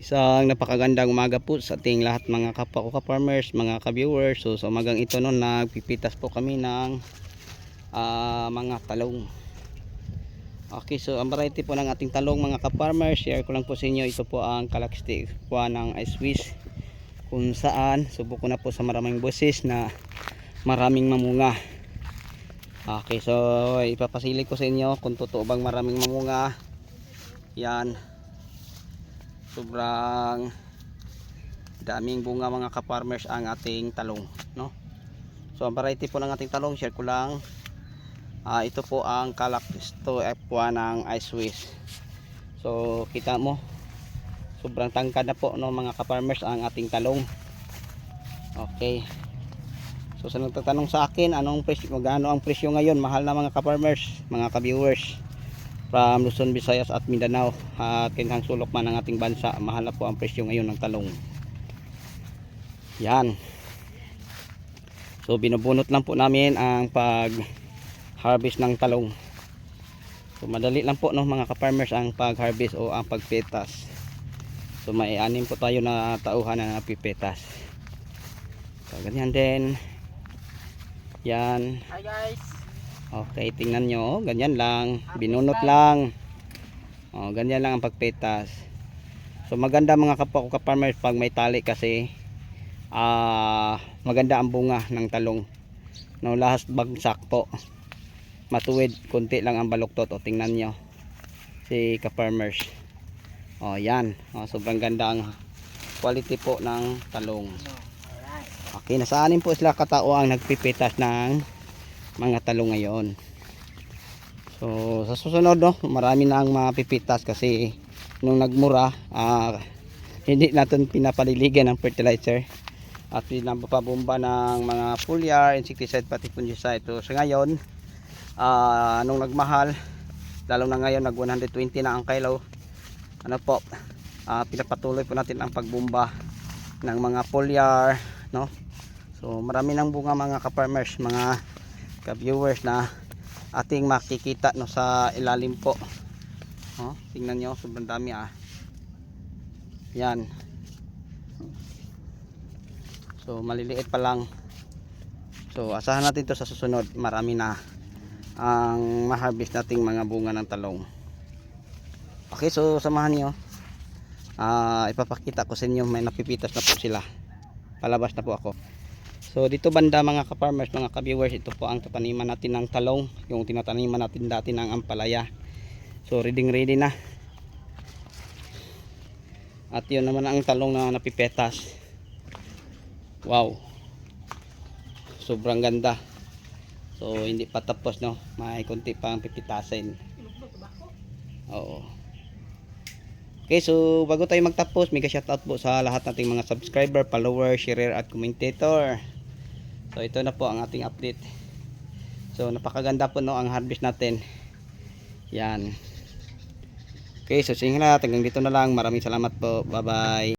Isang napakagandang umaga po sa ating lahat mga kapwa ko ka-farmers, mga ka-viewers. So sa umagang ito no, nagpipitas po kami ng ah, mga talong. Okay, so ang variety po ng ating talong mga ka-farmers, share ko lang po sa inyo. Ito po ang kalaksti po ng Swiss kung saan subok ko na po sa maraming busis na maraming mamunga. Okay, so ipapasili ko sa inyo kung totoo bang maraming mamunga. Yan sobrang daming bunga mga ka-farmers ang ating talong no? So ang variety po ng ating talong share ko lang. Ah, ito po ang Calactisto F1 ng Ice Swiss so kita mo sobrang tangkad na po no mga ka-farmers ang ating talong. Okay. So sa nagtatanong sa akin anong presyo magkano ang presyo ngayon mahal na mga ka-farmers mga ka-viewers from Luzon, Visayas at Mindanao. At kinhang sulok man ng ating bansa. Mahal na po ang presyo ngayon ng talong. Yan. So binubunot lang po namin ang pag harvest ng talong. So madali lang po no mga ka-farmers ang pag harvest o ang pagpetas. So may anim po tayo na tauhan na napipetas. So ganyan din. Yan. Hi guys. Okay, tingnan nyo. oh, Ganyan lang. Binunot lang. Oh, ganyan lang ang pagpetas. So maganda mga kapwa ko ka-farmers pag may tali kasi ah maganda ang bunga ng talong. No, lahas bagsak po. Matuwid, konti lang ang baluktot. O tingnan nyo. Si ka-farmers. Oh, yan. Oh, sobrang ganda ang quality po ng talong. Okay, nasaanin po sila katao ang nagpipitas ng mga talong ngayon. So, sa susunod, no, marami na ang mapipitas kasi nung nagmura, ah, hindi natin pinapaliligan ng fertilizer at pinapabomba ng mga foliar, insecticide, pati fungicide. So, sa ngayon, ah, nung nagmahal, lalo na ngayon, nag 120 na ang kilo, ano po, ah, pinapatuloy po natin ang pagbomba ng mga foliar, no? So marami ng bunga mga ka-farmers, mga ka-viewers na ating makikita no sa ilalim po. Oh, tingnan niyo, sobrang dami ah. Yan. So maliliit pa lang. So asahan natin to sa susunod, marami na ang ma-harvest nating mga bunga ng talong. Okay, so samahan niyo. Ah, ipapakita ko sa inyo may napipitas na po sila. Palabas na po ako. So dito banda mga ka-farmers, mga ka-viewers, ito po ang tataniman natin ng talong, yung tinataniman natin dati ng ampalaya. So ready ready na. At yun naman ang talong na napipetas. Wow. Sobrang ganda. So hindi pa tapos no, may konti pa ang pipitasin. Oo. Okay, so bago tayo magtapos, mega shoutout po sa lahat nating mga subscriber, follower, sharer at commentator. So ito na po ang ating update. So napakaganda po no ang harvest natin. Yan. Okay, so sige na hanggang dito na lang. Maraming salamat po. Bye-bye.